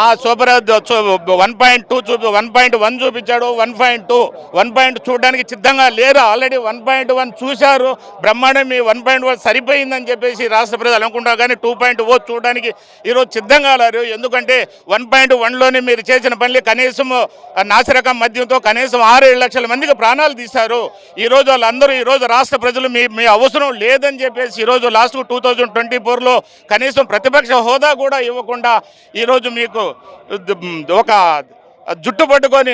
ఆ super one point two చూపి one point one చూపించాడు one point two. One point చూడడానికి సిద్ధంగా లేరు ఆల్రెడీ వన్ పాయింట్ వన్ చూశారు. బ్రహ్మాండం మీ వన్ పాయింట్ వన్ సరిపోయిందని చెప్పేసి రాష్ట్ర ప్రజలు అనుకుంటారు కానీ టూ పాయింట్ ఓ చూడడానికి ఈరోజు సిద్ధంగా లేరు. ఎందుకంటే వన్ పాయింట్ వన్లోనే మీరు చేసిన పనులు కనీసం నాసిరకం మద్యంతో కనీసం ఆరు ఏడు లక్షల మందికి ప్రాణాలు తీశారు. ఈరోజు వాళ్ళందరూ ఈరోజు రాష్ట్ర ప్రజలు మీ మీ అవసరం లేదని చెప్పేసి ఈరోజు లాస్ట్ టూ థౌజండ్ ట్వంటీ ఫోర్లో కనీసం ప్రతిపక్ష హోదా కూడా ఇవ్వకుండా ఈరోజు మీకు ఒక జుట్టు పట్టుకొని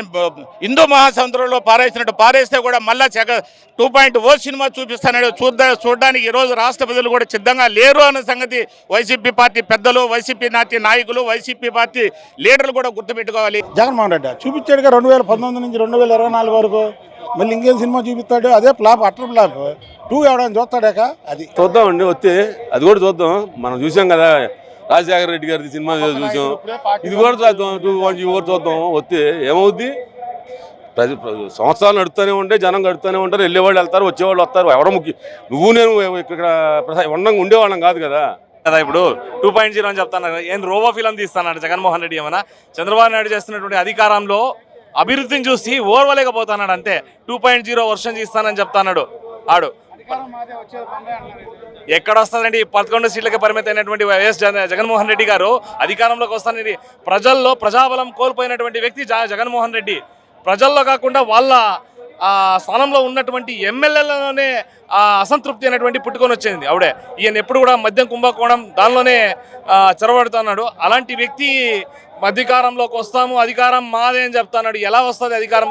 హిందూ మహాసముద్రంలో పారేసినట్టు పారేస్తే కూడా మళ్ళా చెగ టూ పాయింట్ ఓ సినిమా చూపిస్తానని చూద్దా చూడడానికి ఈరోజు రాష్ట్ర ప్రజలు కూడా సిద్ధంగా లేరు అన్న సంగతి వైసీపీ పార్టీ పెద్దలు వైసీపీ పార్టీ నాయకులు వైసీపీ పార్టీ లీడర్లు కూడా గుర్తుపెట్టుకోవాలి. జగన్మోహన్ రెడ్డి చూపించాడుగా రెండు వేల పంతొమ్మిది నుంచి రెండు వేల ఇరవై నాలుగు వరకు. మళ్ళీ ఇంకేం సినిమా చూపిస్తాడు? అదే ఫ్లాప్ అట్టర్ ఫ్లాప్. టూ ఎవడని చూస్తాడాక? అది. చూద్దామండి వస్తే అది కూడా చూద్దాం. మనం చూసాం కదా రాజశేఖర రెడ్డి గారి సినిమా చూసాం. ఇది కూడా చూద్దాం టూ వన్ కూడా చూద్దాం. వస్తే ఏమవుద్ది? ప్రతి ప్ర- సంవత్సరాలు నడుస్తూనే ఉంటే జనం గడుతూనే ఉంటారు వెళ్ళేవాళ్ళు వెళ్తారు వచ్చేవాళ్ళు వస్తారు. ఎవడ ముఖ్య నువ్వు నేను ఇక్కడ ఉండంగా ఉండేవాళ్ళం కాదు కదా. కదా ఇప్పుడు టూ పాయింట్ జీరో అని చెప్తాను ఏం రోబో ఫిలం తీస్తానంట జగన్మోహన్ రెడ్డి ఏమన్నా? చంద్రబాబు నాయుడు చేస్తున్నటువంటి అధికారంలో అభివృద్ధిని చూసి ఓర్వలేకపోతున్నాడు అంతే. టూ పాయింట్ జీరో వర్షం తీస్తానని చెప్తాన్నాడు. ఆడు. ఎక్కడ వస్తుందండి పదకొండు సీట్లకి పరిమితమైనటువంటి వైఎస్ జగన్మోహన్ రెడ్డి గారు అధికారంలోకి వస్తానని ప్రజల్లో ప్రజాబలం కోల్పోయినటువంటి వ్యక్తి జగన్మోహన్ రెడ్డి. ప్రజల్లో కాకుండా వాళ్ళ స్థానంలో ఉన్నటువంటి ఎమ్మెల్యేలలోనే అసంతృప్తి అనేటువంటి పుట్టుకొని వచ్చింది ఆవిడే. ఈయన ఎప్పుడు కూడా మద్యం కుంభకోణం దానిలోనే ఆ, చొరబడుతున్నాడు. అలాంటి వ్యక్తి అధికారంలోకి వస్తాము అధికారం మాదే అని చెప్తున్నాడు. ఎలా వస్తుంది అధికారం?